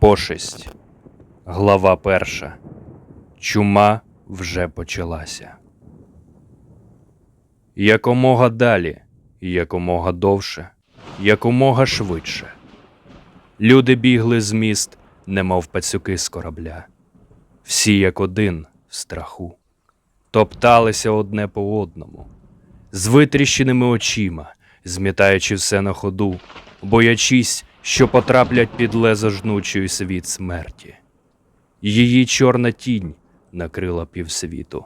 Пошесть. Глава перша. Чума вже почалася. Якомога далі, якомога довше, якомога швидше. Люди бігли з міст, немов пацюки з корабля. Всі як один в страху. Топталися одне по одному, з витріщеними очима, змітаючи все на ходу, боячись, що потраплять під лезо жнучої світ смерті. Її чорна тінь накрила півсвіту.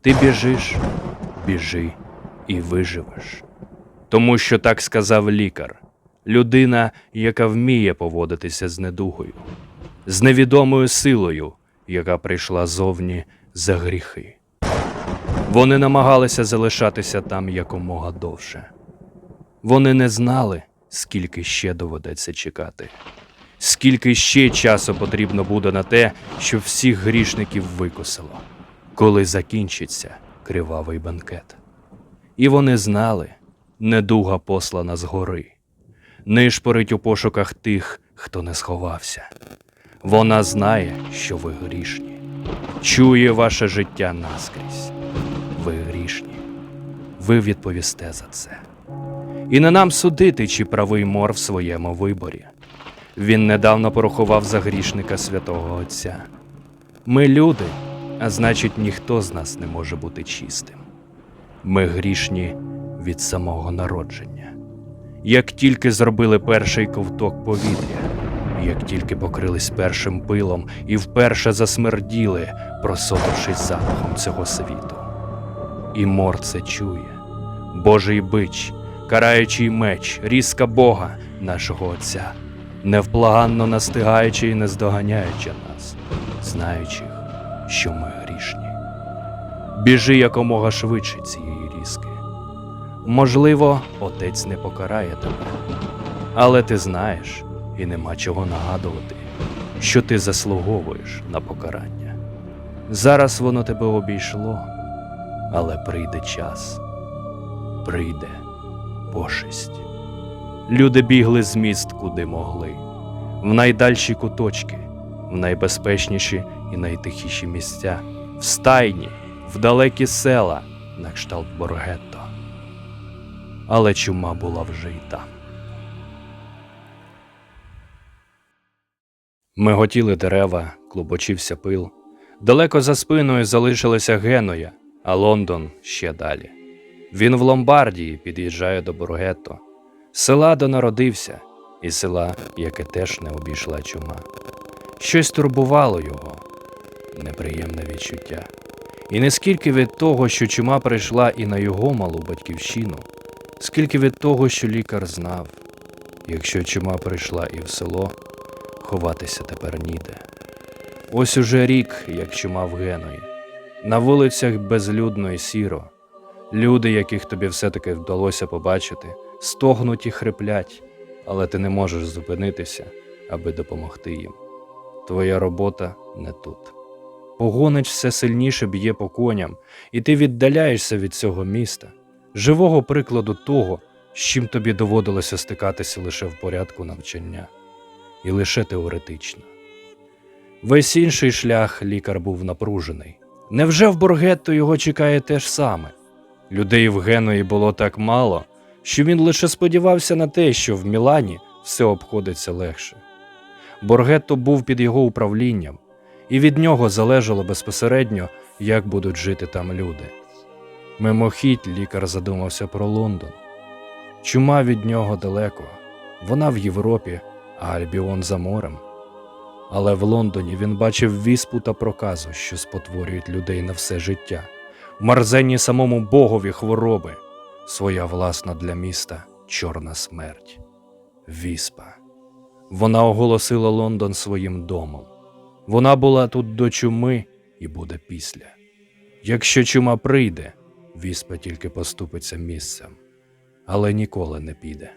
Ти біжиш, біжи і виживеш. Тому що так сказав лікар, людина, яка вміє поводитися з недугою, з невідомою силою, яка прийшла зовні за гріхи. Вони намагалися залишатися там якомога довше. Вони не знали, скільки ще доведеться чекати, скільки ще часу потрібно буде на те, щоб всіх грішників викосило, коли закінчиться кривавий банкет. І вони знали, недуга послана згори, нишпорить у пошуках тих, хто не сховався. Вона знає, що ви грішні, чує ваше життя наскрізь. Ви грішні. Ви відповісте за це. І не нам судити, чи правий мор в своєму виборі. Він недавно порахував за грішника святого Отця. Ми люди, а значить, ніхто з нас не може бути чистим. Ми грішні від самого народження. Як тільки зробили перший ковток повітря, як тільки покрились першим пилом і вперше засмерділи, просотившись запахом цього світу. І мор це чує. Божий бич, караючий меч, різка Бога, нашого Отця, невплаганно настигаючи і наздоганяючи нас, знаючи, що ми грішні. Біжи якомога швидше цієї різки. Можливо, отець не покарає тебе, але ти знаєш, і нема чого нагадувати, що ти заслуговуєш на покарання. Зараз воно тебе обійшло, але прийде час, прийде пошесть. Люди бігли з міст, куди могли, в найдальші куточки, в найбезпечніші і найтихіші місця, в стайні, в далекі села, на кшталт Боргетто. Але чума була вже й там. Миготіли дерева, клубочився пил. Далеко за спиною залишилася Геноя, а Лондон ще далі. Він в Ломбардії під'їжджає до Боргетто. Села донародився, і села, яке теж не обійшла чума. Щось турбувало його, неприємне відчуття. І не скільки від того, що чума прийшла і на його малу батьківщину, скільки від того, що лікар знав, якщо чума прийшла і в село, ховатися тепер ніде. Ось уже рік, як чума в Геної. На вулицях безлюдно і сіро. Люди, яких тобі все-таки вдалося побачити, стогнуть і хриплять, але ти не можеш зупинитися, аби допомогти їм. Твоя робота не тут. Погонич все сильніше б'є по коням, і ти віддаляєшся від цього міста, живого прикладу того, з чим тобі доводилося стикатися лише в порядку навчання, і лише теоретично. Весь інший шлях лікар був напружений. Невже в Боргетто його чекає те ж саме? Людей в Геної було так мало, що він лише сподівався на те, що в Мілані все обходиться легше. Боргетто був під його управлінням, і від нього залежало безпосередньо, як будуть жити там люди. Мимохідь лікар задумався про Лондон. Чума від нього далеко, вона в Європі, а Альбіон за морем. Але в Лондоні він бачив віспу та проказу, що спотворюють людей на все життя, в марзенні самому богові хвороби, своя власна для міста чорна смерть. Віспа. Вона оголосила Лондон своїм домом. Вона була тут до чуми і буде після. Якщо чума прийде, віспа тільки поступиться місцем, але ніколи не піде.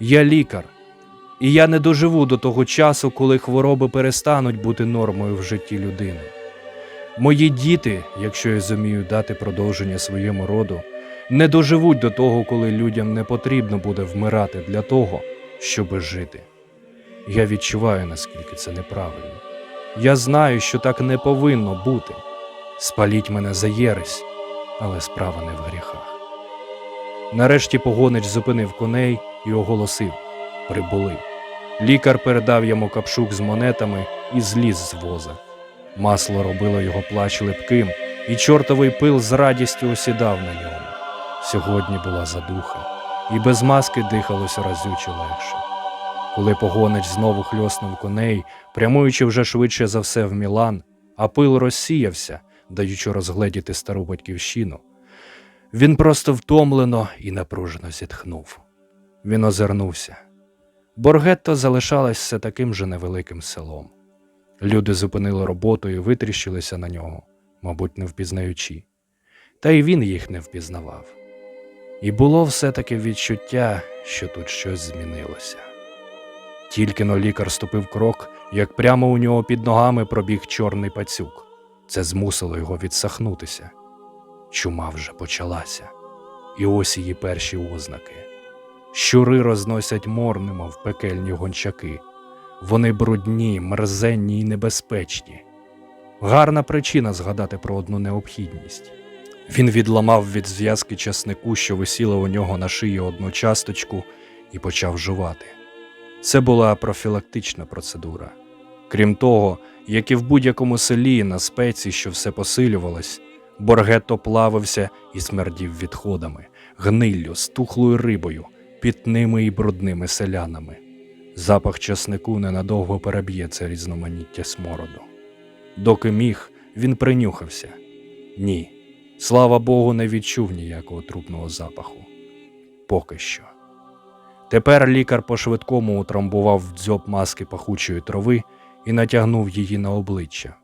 Я лікар, і я не доживу до того часу, коли хвороби перестануть бути нормою в житті людини. Мої діти, якщо я зумію дати продовження своєму роду, не доживуть до того, коли людям не потрібно буде вмирати для того, щоби жити. Я відчуваю, наскільки це неправильно. Я знаю, що так не повинно бути. Спаліть мене за єресь, але справа не в гріхах. Нарешті погонич зупинив коней і оголосив прибули. Лікар передав йому капшук з монетами і зліз з воза. Масло робило його плач липким, і чортовий пил з радістю осідав на ньому. Сьогодні була задуха, і без маски дихалося разюче легше. Коли погонич знову хльоснув коней, прямуючи вже швидше за все в Мілан, а пил розсіявся, даючи розгледіти стару батьківщину, він просто втомлено і напружено зітхнув. Він озирнувся. Боргетто залишалось все таким же невеликим селом. Люди зупинили роботу і витріщилися на нього, мабуть, не впізнаючи. Та й він їх не впізнавав. І було все-таки відчуття, що тут щось змінилося. Тільки но лікар ступив крок, як прямо у нього під ногами пробіг чорний пацюк. Це змусило його відсахнутися. Чума вже почалася, і ось її перші ознаки. Щури розносять мор, немов пекельні гончаки. Вони брудні, мерзенні і небезпечні. Гарна причина згадати про одну необхідність. Він відламав від зв'язки часнику, що висіла у нього на шиї одну часточку, і почав жувати. Це була профілактична процедура. Крім того, як і в будь-якому селі на спеці, що все посилювалось, Боргетто плавився і смердів відходами, гниллю, стухлою рибою, пітними і брудними селянами. Запах часнику ненадовго переб'є це різноманіття смороду. Доки міг, він принюхався. Ні, слава Богу, не відчув ніякого трупного запаху. Поки що. Тепер лікар по-швидкому утрамбував в дзьоб маски пахучої трави і натягнув її на обличчя.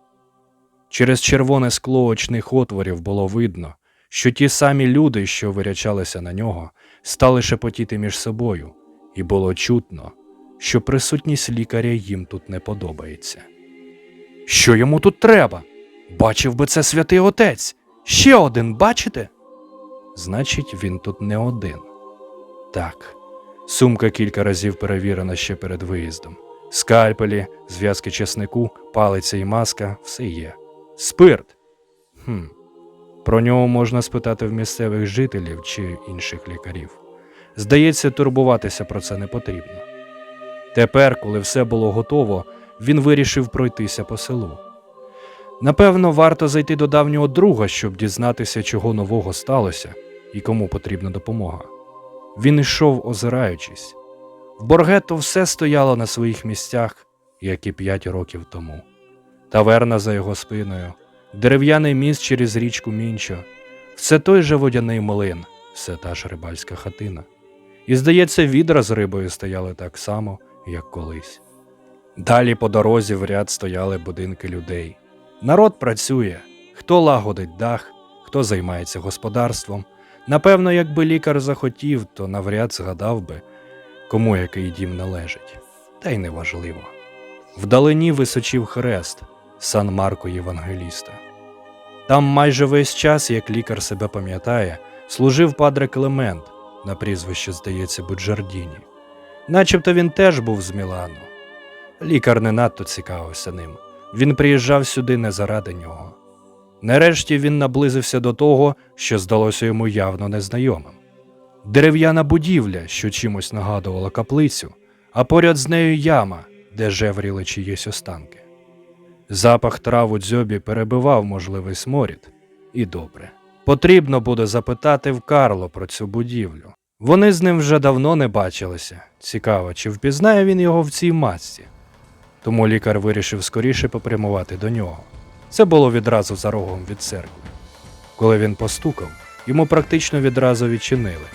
Через червоне скло очних отворів було видно, що ті самі люди, що вирячалися на нього, стали шепотіти між собою, і було чутно, що присутність лікаря їм тут не подобається. Що йому тут треба? Бачив би це святий отець. Ще один, бачите? Значить, він тут не один. Так, сумка кілька разів перевірена ще перед виїздом. Скальпелі, зв'язки чеснику, палиця і маска все є. Спирт. Хм. Про нього можна спитати в місцевих жителів чи інших лікарів. Здається, турбуватися про це не потрібно. Тепер, коли все було готово, він вирішив пройтися по селу. Напевно, варто зайти до давнього друга, щоб дізнатися, чого нового сталося і кому потрібна допомога. Він йшов, озираючись. В Боргетто все стояло на своїх місцях, як і п'ять років тому. Таверна за його спиною, дерев'яний міст через річку Мінчо, все той же водяний млин, все та ж рибальська хатина. І, здається, відра з рибою стояли так само, як колись. Далі по дорозі в ряд стояли будинки людей. Народ працює, хто лагодить дах, хто займається господарством. Напевно, якби лікар захотів, то навряд згадав би, кому який дім належить. Та й неважливо. Вдалині височив хрест Сан Марко Євангеліста. Там майже весь час, як лікар себе пам'ятає, служив падре Клемент на прізвище, здається, Буджардіні. Начебто він теж був з Мілану. Лікар не надто цікавився ним. Він приїжджав сюди не заради нього. Нарешті він наблизився до того, що здалося йому явно незнайомим. Дерев'яна будівля, що чимось нагадувала каплицю, а поряд з нею яма, де жевріли чиїсь останки. Запах трав у дзьобі перебивав можливий сморід, і добре. Потрібно буде запитати в Карло про цю будівлю. Вони з ним вже давно не бачилися. Цікаво, чи впізнає він його в цій масці. Тому лікар вирішив скоріше попрямувати до нього. Це було відразу за рогом від церкви. Коли він постукав, йому практично відразу відчинили.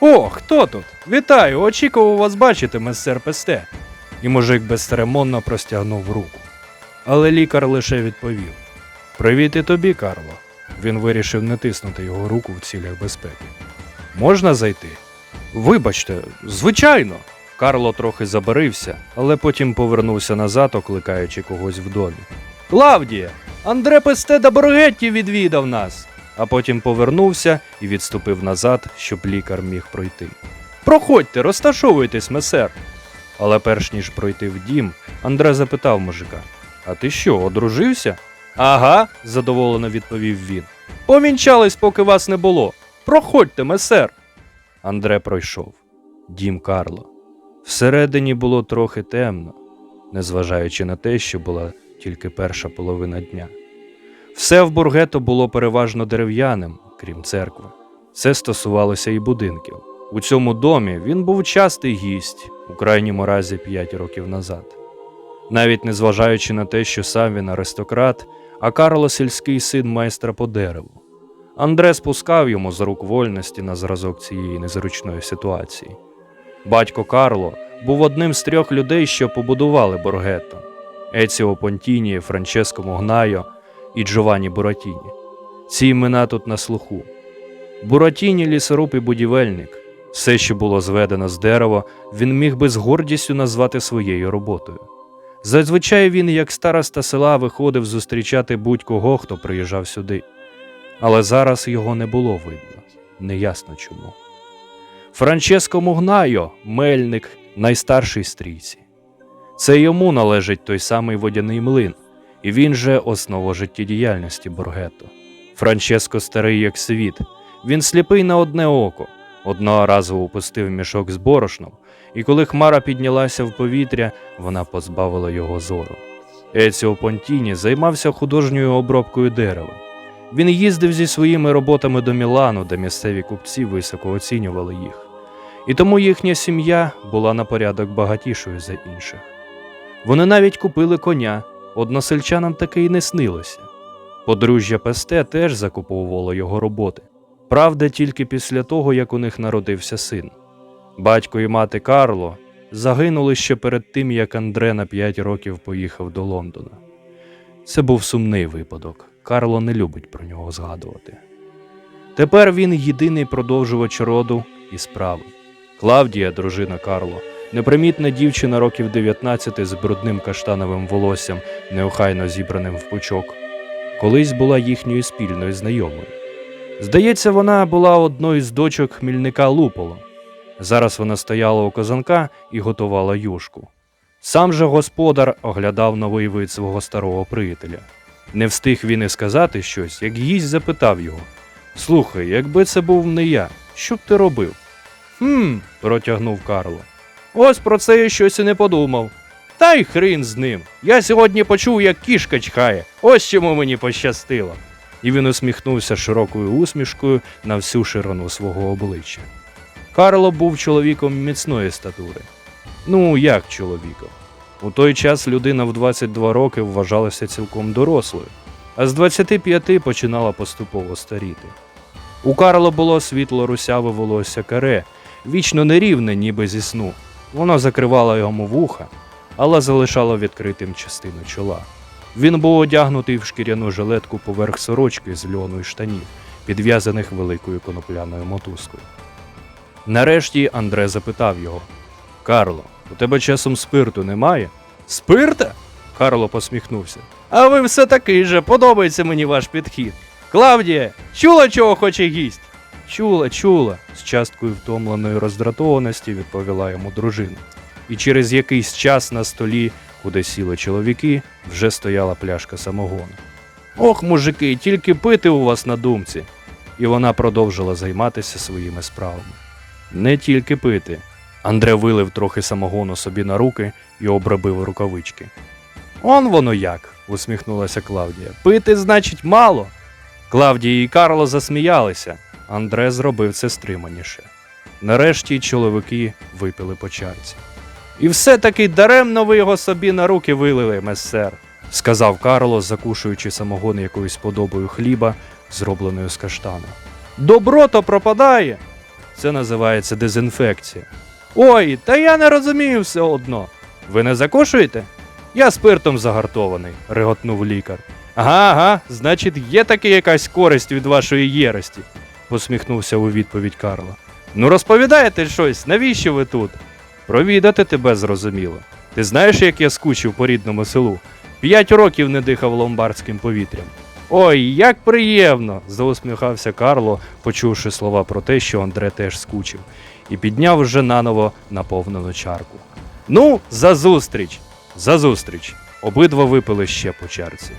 О, хто тут? Вітаю! Очікував вас бачити, месер Песте. І мужик безцеремонно простягнув руку. Але лікар лише відповів: Привіт і тобі, Карло. Він вирішив не тиснути його руку в цілях безпеки. Можна зайти? Вибачте, звичайно. Карло трохи забарився, але потім повернувся назад, окликаючи когось в домі. Клавдія, Андре Песте да Боргетті відвідав нас. А потім повернувся і відступив назад, щоб лікар міг пройти. Проходьте, розташовуйтесь, месер. Але перш ніж пройти в дім, Андре запитав мужика: А ти що, одружився? Ага, задоволено відповів він. Помінчались, поки вас не було. Проходьте, месер. Андре пройшов. Дім Карло. Всередині було трохи темно, незважаючи на те, що була тільки перша половина дня. Все в Бургето було переважно дерев'яним, крім церкви. Це стосувалося і будинків. У цьому домі він був частий гість, у крайньому разі п'ять років назад. Навіть незважаючи на те, що сам він аристократ, а Карло сільський син майстра по дереву. Андре спускав йому з рук вольності на зразок цієї незручної ситуації. Батько Карло був одним з трьох людей, що побудували Боргетто Еціо Понтіні, Франческо Могнайо і Джованні Буратіні. Ці імена тут на слуху. Буратіні лісоруб і будівельник. Все, що було зведено з дерева, він міг би з гордістю назвати своєю роботою. Зазвичай він, як староста села, виходив зустрічати будь-кого, хто приїжджав сюди. Але зараз його не було видно, неясно чому. Франческо Мугнайо, мельник, найстарший стрійці. Це йому належить той самий водяний млин, і він же основа життєдіяльності Боргетто. Франческо старий як світ, він сліпий на одне око. Одного разу упустив мішок з борошном, і коли хмара піднялася в повітря, вона позбавила його зору. Еціо Понтіні займався художньою обробкою дерева. Він їздив зі своїми роботами до Мілану, де місцеві купці високо оцінювали їх. І тому їхня сім'я була на порядок багатішою за інших. Вони навіть купили коня, односельчанам таки й не снилося. Подружжя Песте теж закуповувало його роботи. Правда, тільки після того, як у них народився син. Батько і мати Карло загинули ще перед тим, як Андре на 5 років поїхав до Лондона. Це був сумний випадок. Карло не любить про нього згадувати. Тепер він єдиний продовжувач роду і справи. Клавдія, дружина Карло, непримітна дівчина років 19 з брудним каштановим волоссям, неохайно зібраним в пучок, колись була їхньою спільною знайомою. Здається, вона була одною з дочок хмільника Луполо. Зараз вона стояла у козанка і готувала юшку. Сам же господар оглядав новий вид свого старого приятеля. Не встиг він і сказати щось, як гість запитав його: Слухай, якби це був не я, що б ти робив? Хм, протягнув Карло. Ось про це я щось і не подумав. Та й хрін з ним. Я сьогодні почув, як кішка чхає. Ось чому мені пощастило. І він усміхнувся широкою усмішкою на всю ширину свого обличчя. Карло був чоловіком міцної статури. Ну, як чоловіком? У той час людина в 22 роки вважалася цілком дорослою, а з 25 починала поступово старіти. У Карла було світло русяве волосся каре, вічно нерівне, ніби зі сну. Воно закривало йому вуха, але залишало відкритим частину чола. Він був одягнутий в шкіряну жилетку поверх сорочки з льону і штанів, підв'язаних великою конопляною мотузкою. Нарешті Андре запитав його: Карло, у тебе часом спирту немає? Спирта? Карло посміхнувся. А ви все такий же, подобається мені ваш підхід. Клавдія, чула, чого хоче гість? Чула, чула, з часткою втомленої роздратованості відповіла йому дружина. І через якийсь час на столі, куди сіли чоловіки, вже стояла пляшка самогону. Ох, мужики, тільки пити у вас на думці. І вона продовжила займатися своїми справами. Не тільки пити. Андре вилив трохи самогону собі на руки і обробив рукавички. Он воно як, усміхнулася Клавдія. Пити, значить, мало. Клавдія і Карло засміялися. Андре зробив це стриманіше. Нарешті чоловіки випили по чарці. І все-таки даремно ви його собі на руки вилили, месер, сказав Карло, закушуючи самогон якоюсь подобою хліба, зробленою з каштану. Добро то пропадає. Це називається дезінфекція. Ой, та я не розумію все одно. Ви не закушуєте? Я спиртом загартований, реготнув лікар. Ага, ага, значить, є таки якась користь від вашої єрості, посміхнувся у відповідь Карло. Ну розповідаєте щось, навіщо ви тут? Провідати тебе зрозуміло. Ти знаєш, як я скучив по рідному селу? П'ять років не дихав ломбардським повітрям. Ой, як приємно! заусміхався Карло, почувши слова про те, що Андре теж скучив, і підняв вже наново наповнену чарку. Ну, за зустріч! За зустріч! Обидва випили ще по чарці.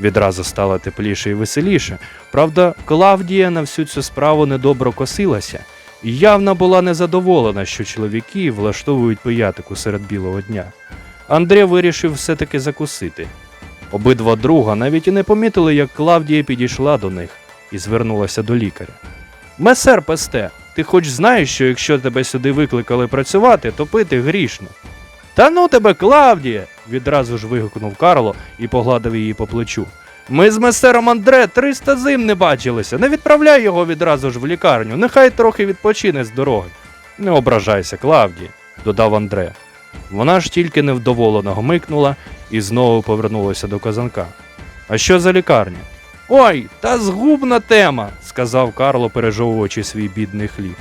Відразу стало тепліше і веселіше. Правда, Клавдія на всю цю справу недобро косилася і явно була незадоволена, що чоловіки влаштовують пиятику серед білого дня. Андрій вирішив все-таки закусити. Обидва друга навіть і не помітили, як Клавдія підійшла до них і звернулася до лікаря. Месер песте, ти хоч знаєш, що якщо тебе сюди викликали працювати, то пити грішно. Та ну тебе, Клавдія. відразу ж вигукнув Карло і погладив її по плечу. Ми з месером Андре 300 зим не бачилися. Не відправляй його відразу ж в лікарню, нехай трохи відпочине з дороги. Не ображайся, Клавдія, додав Андре. Вона ж тільки невдоволено гмикнула і знову повернулася до казанка. А що за лікарня? Ой, та згубна тема, сказав Карло, пережовуючи свій бідний хліб.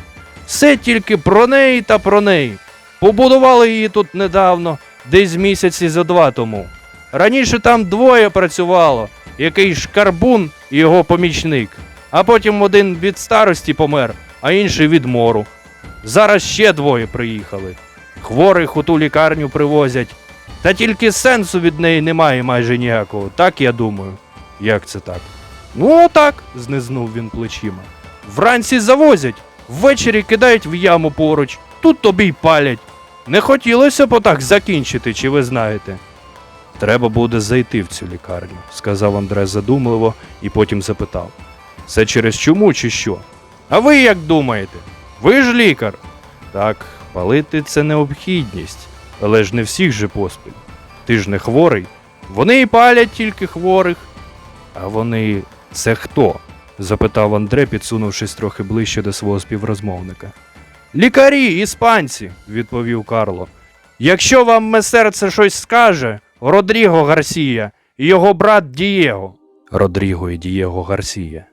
Все тільки про неї та про неї. Побудували її тут недавно, десь місяці за два тому. Раніше там двоє працювало, який шкарбун і його помічник, а потім один від старості помер, а інший від мору. Зараз ще двоє приїхали. Хворих у ту лікарню привозять. Та тільки сенсу від неї немає майже ніякого, так я думаю. Як це так? Ну, отак, знизнув він плечима. Вранці завозять, ввечері кидають в яму поруч, тут тобі й палять. Не хотілося б отак закінчити, чи ви знаєте. Треба буде зайти в цю лікарню, сказав Андре задумливо і потім запитав. Це через чому чи що? А ви як думаєте? Ви ж лікар. Так, палити це необхідність, але ж не всіх же поспіль. Ти ж не хворий. Вони і палять тільки хворих. А вони це хто? запитав Андре, підсунувшись трохи ближче до свого співрозмовника. Лікарі, іспанці, відповів Карло. Якщо вам месер це щось скаже, Родріго Гарсія і його брат Дієго. Родріго і Дієго Гарсія.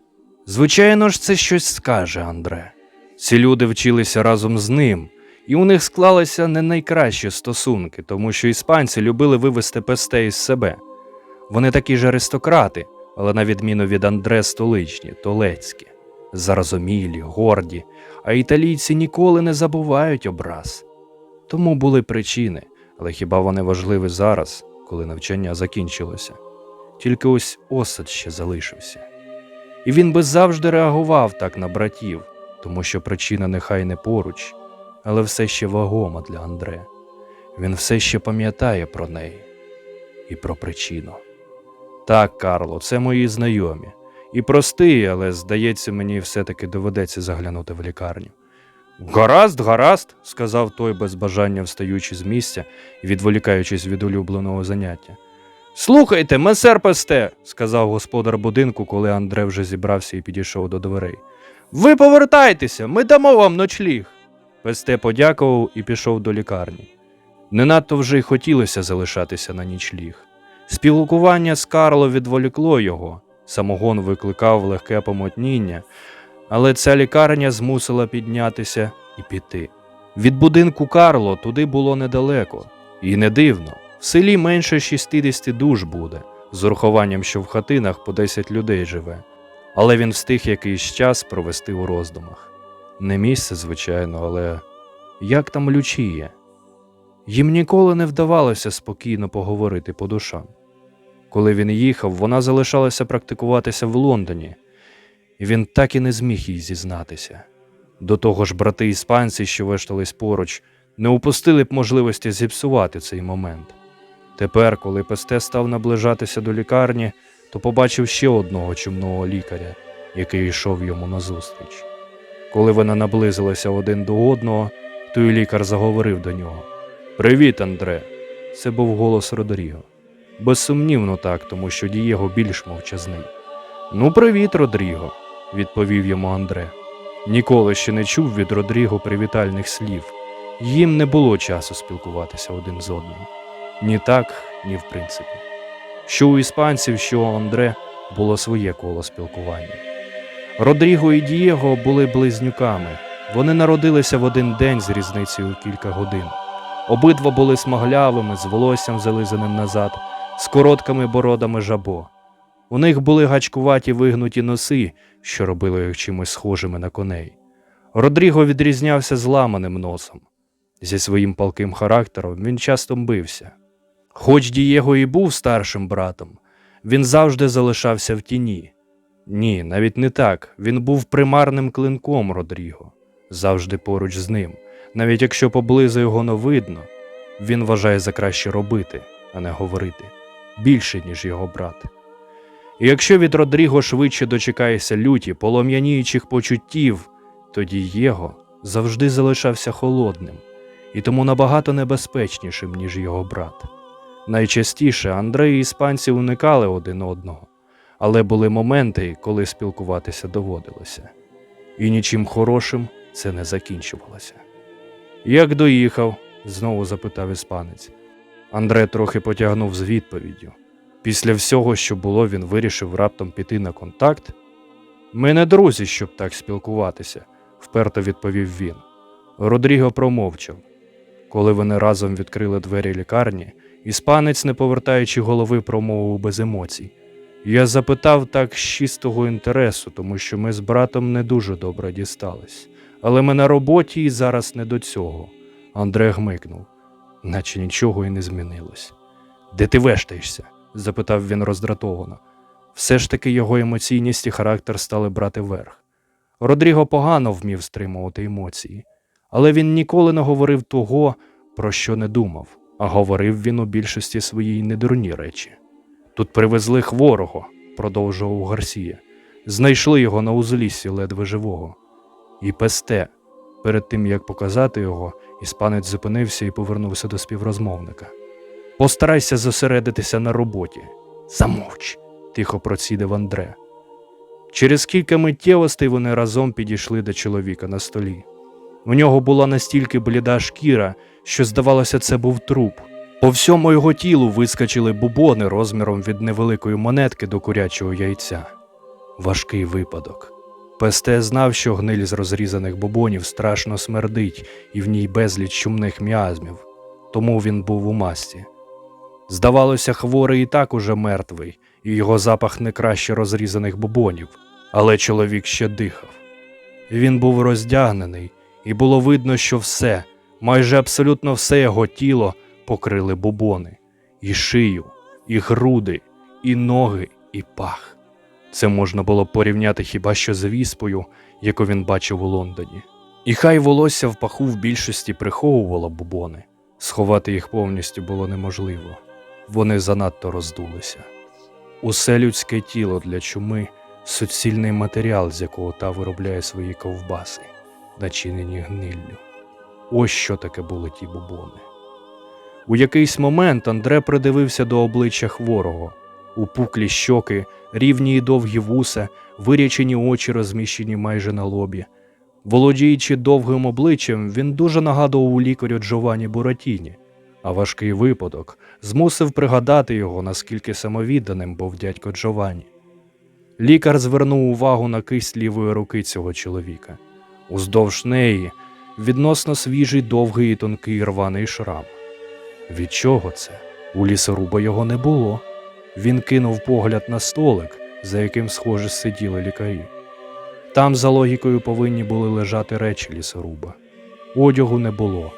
Звичайно ж, це щось скаже, Андре. Ці люди вчилися разом з ним, і у них склалися не найкращі стосунки, тому що іспанці любили вивести пестей із себе. Вони такі ж аристократи, але на відміну від Андре столичні, толецькі, зарозумілі, горді, а італійці ніколи не забувають образ. Тому були причини, але хіба вони важливі зараз, коли навчання закінчилося? Тільки ось осад ще залишився. І він би завжди реагував так на братів, тому що причина нехай не поруч, але все ще вагома для Андре. Він все ще пам'ятає про неї і про причину. Так, Карло, це мої знайомі. І простий, але здається, мені все-таки доведеться заглянути в лікарню. Гаразд, гаразд, сказав той без бажання встаючи з місця і відволікаючись від улюбленого заняття. Слухайте, месер песте, сказав господар будинку, коли Андре вже зібрався і підійшов до дверей. Ви повертайтеся, ми дамо вам ночліг. Песте подякував і пішов до лікарні. Не надто вже й хотілося залишатися на нічліг. Спілкування з Карло відволікло його, самогон викликав легке помотніння, але ця лікарня змусила піднятися і піти. Від будинку Карло туди було недалеко, і не дивно, в селі менше 60 душ буде, з урахуванням, що в хатинах по 10 людей живе, але він встиг якийсь час провести у роздумах. Не місце, звичайно, але як там Лючія? Їм ніколи не вдавалося спокійно поговорити по душам. Коли він їхав, вона залишалася практикуватися в Лондоні, і він так і не зміг їй зізнатися. До того ж, брати іспанці, що вештались поруч, не упустили б можливості зіпсувати цей момент. Тепер, коли Песте став наближатися до лікарні, то побачив ще одного чумного лікаря, який йшов йому назустріч. Коли вони наблизилися один до одного, той лікар заговорив до нього. Привіт, Андре. Це був голос Родоріго. Безсумнівно так, тому що Дієго більш мовчазний. Ну, привіт, Родріго, відповів йому Андре. Ніколи ще не чув від Родріго привітальних слів. Їм не було часу спілкуватися один з одним. Ні так, ні в принципі. Що у іспанців, що у Андре було своє коло спілкування. Родріго і Дієго були близнюками. Вони народилися в один день з різницею у кілька годин. Обидва були смаглявими, з волоссям зализаним назад, з короткими бородами жабо. У них були гачкуваті вигнуті носи, що робило їх чимось схожими на коней. Родріго відрізнявся зламаним носом, Зі своїм палким характером він часто бився. Хоч Дієго і був старшим братом, він завжди залишався в тіні. Ні, навіть не так. Він був примарним клинком Родріго, завжди поруч з ним. Навіть якщо поблизу його не видно, він вважає за краще робити, а не говорити більше, ніж його брат. І якщо від Родріго швидше дочекаєшся люті, полум'яніючих почуттів, тоді Єго завжди залишався холодним і тому набагато небезпечнішим, ніж його брат. Найчастіше Андрей і іспанці уникали один одного, але були моменти, коли спілкуватися доводилося. І нічим хорошим це не закінчувалося. Як доїхав? знову запитав іспанець. Андре трохи потягнув з відповіддю. Після всього, що було, він вирішив раптом піти на контакт. Ми не друзі, щоб так спілкуватися, вперто відповів він. Родріго промовчав. Коли вони разом відкрили двері лікарні, іспанець, не повертаючи голови, промовив без емоцій. Я запитав так з чистого інтересу, тому що ми з братом не дуже добре дістались. Але ми на роботі і зараз не до цього. Андре гмикнув, наче нічого і не змінилось. Де ти вештаєшся? запитав він роздратовано. Все ж таки його емоційність і характер стали брати верх. Родріго погано вмів стримувати емоції, але він ніколи не говорив того, про що не думав, а говорив він у більшості своїй недурні речі. Тут привезли хворого, продовжував Гарсія. Знайшли його на узліссі ледве живого. І песте. Перед тим як показати його, іспанець зупинився і повернувся до співрозмовника. Постарайся зосередитися на роботі. Замовч, тихо процідив Андре. Через кілька миттєвостей вони разом підійшли до чоловіка на столі. У нього була настільки бліда шкіра, що, здавалося, це був труп. По всьому його тілу вискочили бубони розміром від невеликої монетки до курячого яйця. Важкий випадок. Песте знав, що гниль з розрізаних бубонів страшно смердить і в ній безліч чумних м'язмів, тому він був у масці. Здавалося, хворий і так уже мертвий, і його запах не краще розрізаних бубонів, але чоловік ще дихав. Він був роздягнений, і було видно, що все, майже абсолютно все його тіло покрили бубони, і шию, і груди, і ноги, і пах. Це можна було порівняти хіба що з віспою, яку він бачив у Лондоні. І хай волосся в паху в більшості приховувало бубони, сховати їх повністю було неможливо. Вони занадто роздулися. Усе людське тіло для чуми суцільний матеріал, з якого та виробляє свої ковбаси, начинені гниллю. Ось що таке були ті бубони. У якийсь момент Андре придивився до обличчя хворого, упуклі щоки, рівні й довгі вуса, вирячені очі, розміщені майже на лобі. Володіючи довгим обличчям, він дуже нагадував у лікарю Джованні Буратіні, а важкий випадок змусив пригадати його, наскільки самовідданим був дядько Джованні. Лікар звернув увагу на кисть лівої руки цього чоловіка. Уздовж неї відносно свіжий довгий і тонкий рваний шрам. Від чого це? У лісоруба його не було. Він кинув погляд на столик, за яким, схоже, сиділи лікарі. Там, за логікою, повинні були лежати речі лісоруба. Одягу не було,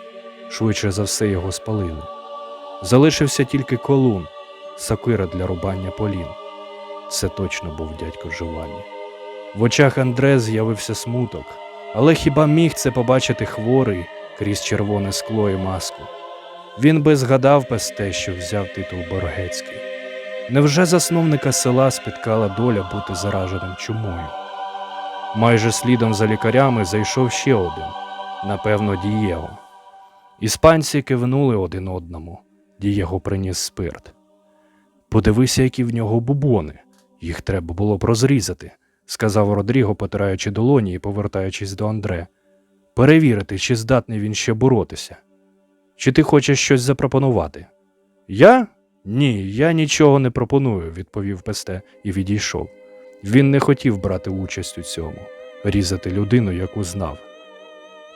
швидше за все його спалили. Залишився тільки колун, сокира для рубання полін. Це точно був дядько Жованні. В очах Андре з'явився смуток, але хіба міг це побачити хворий крізь червоне скло і маску? Він би згадав песте, що взяв титул Боргецький. Невже засновника села спіткала доля бути зараженим чумою? Майже слідом за лікарями зайшов ще один, напевно, Дієго. Іспанці кивнули один одному. Дієго приніс спирт. Подивися, які в нього бубони. Їх треба було б розрізати, сказав Родріго, потираючи долоні і повертаючись до Андре. Перевірити, чи здатний він ще боротися. Чи ти хочеш щось запропонувати? Я? Ні, я нічого не пропоную, відповів Песте і відійшов. Він не хотів брати участь у цьому, різати людину, яку знав.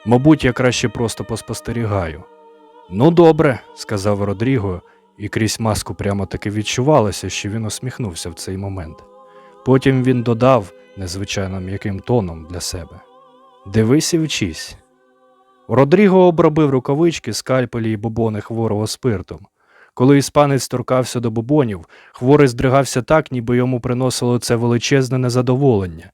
Мабуть, я краще просто поспостерігаю. Ну, добре, сказав Родріго, і крізь маску прямо таки відчувалося, що він усміхнувся в цей момент. Потім він додав незвичайно м'яким тоном для себе: Дивись і вчись. Родріго обробив рукавички, скальпелі і бубони хворого спиртом. Коли іспанець торкався до бубонів, хворий здригався так, ніби йому приносило це величезне незадоволення.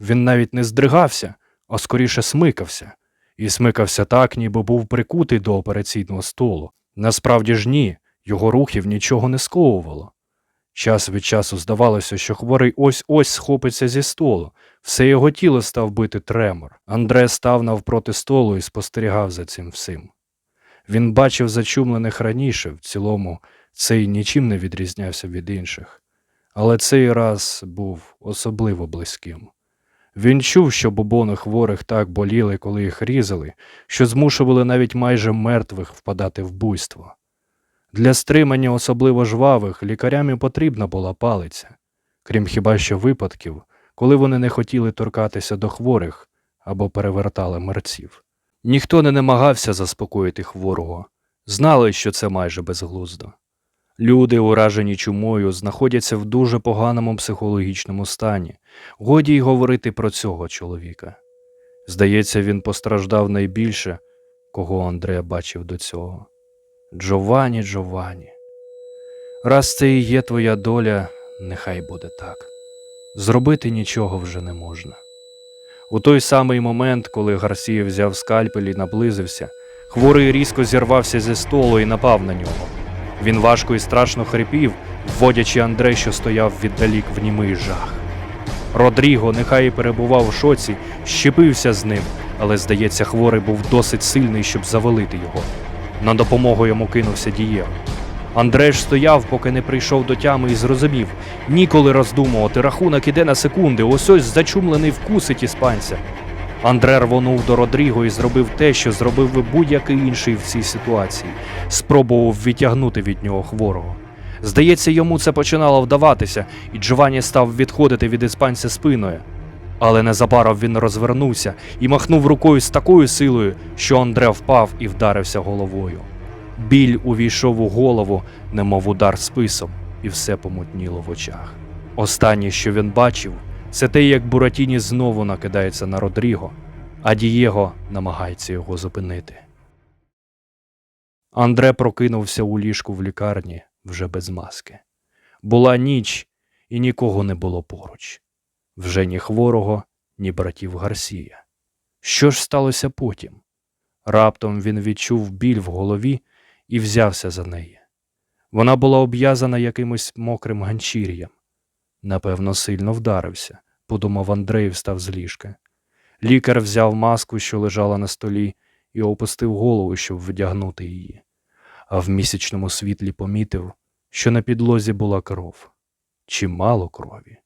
Він навіть не здригався, а скоріше смикався. І смикався так, ніби був прикутий до операційного столу. Насправді ж ні, його рухів нічого не сковувало. Час від часу здавалося, що хворий ось-ось схопиться зі столу. Все його тіло став бити тремор. Андре став навпроти столу і спостерігав за цим всім. Він бачив зачумлених раніше, в цілому цей нічим не відрізнявся від інших, але цей раз був особливо близьким. Він чув, що бубони хворих так боліли, коли їх різали, що змушували навіть майже мертвих впадати в буйство. Для стримання особливо жвавих лікарям і потрібна була палиця, крім хіба що випадків, коли вони не хотіли торкатися до хворих або перевертали мерців. Ніхто не намагався заспокоїти хворого, знали, що це майже безглуздо. Люди, уражені чумою, знаходяться в дуже поганому психологічному стані. Годі й говорити про цього чоловіка. Здається, він постраждав найбільше, кого Андреа бачив до цього. Джованні, Джованні. Раз це і є твоя доля, нехай буде так. Зробити нічого вже не можна. У той самий момент, коли Гарсія взяв скальпель і наблизився, хворий різко зірвався зі столу і напав на нього. Він важко і страшно хрипів, вводячи Андре, що стояв віддалік в німий жах. Родріго, нехай і перебував в шоці, щепився з ним, але, здається, хворий був досить сильний, щоб завалити його. На допомогу йому кинувся Дієго. Андре ж стояв, поки не прийшов до тями і зрозумів ніколи роздумувати, рахунок іде на секунди, ось ось зачумлений вкусить іспанця. Андре рвонув до Родріго і зробив те, що зробив би будь-який інший в цій ситуації спробував відтягнути від нього хворого. Здається, йому це починало вдаватися, і Джованні став відходити від іспанця спиною. Але незабаром він розвернувся і махнув рукою з такою силою, що Андре впав і вдарився головою. Біль увійшов у голову, немов удар списом, і все помутніло в очах. Останнє, що він бачив, це те, як Буратіні знову накидається на Родріго, а Дієго намагається його зупинити. Андре прокинувся у ліжку в лікарні вже без маски. Була ніч, і нікого не було поруч. Вже ні хворого, ні братів Гарсія. Що ж сталося потім? Раптом він відчув біль в голові і взявся за неї. Вона була обв'язана якимось мокрим ганчір'ям. Напевно, сильно вдарився, подумав Андрей встав з ліжка. Лікар взяв маску, що лежала на столі, і опустив голову, щоб вдягнути її, а в місячному світлі помітив, що на підлозі була кров. Чимало крові.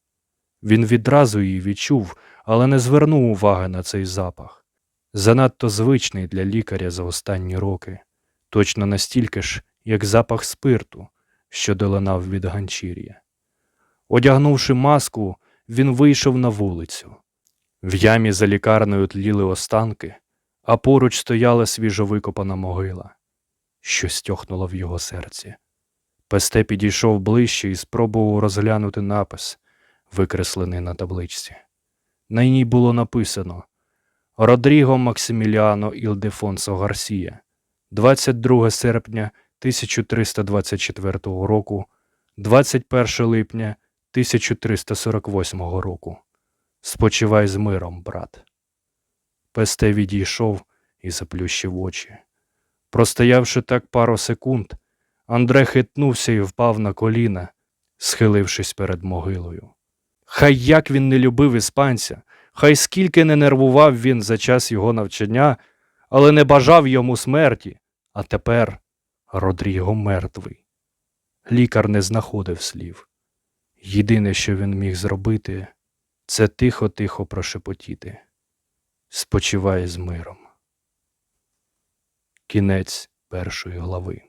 Він відразу її відчув, але не звернув уваги на цей запах. Занадто звичний для лікаря за останні роки, точно настільки ж, як запах спирту, що долинав від ганчір'я. Одягнувши маску, він вийшов на вулицю. В ямі за лікарнею тліли останки, а поруч стояла свіжовикопана могила. Щось тьохнуло в його серці. Песте підійшов ближче і спробував розглянути напис, викреслений на табличці. На ній було написано Родріго Максиміліано Ілдефонсо Гарсія, 22 серпня 1324 року, 21 липня 1348 року. Спочивай з миром, брат. Песте відійшов і заплющив очі. Простоявши так пару секунд, Андре хитнувся і впав на коліна, схилившись перед могилою. Хай як він не любив іспанця, хай скільки не нервував він за час його навчання, але не бажав йому смерті, а тепер Родріго мертвий. Лікар не знаходив слів. Єдине, що він міг зробити, це тихо-тихо прошепотіти. Спочивай з миром. Кінець першої глави.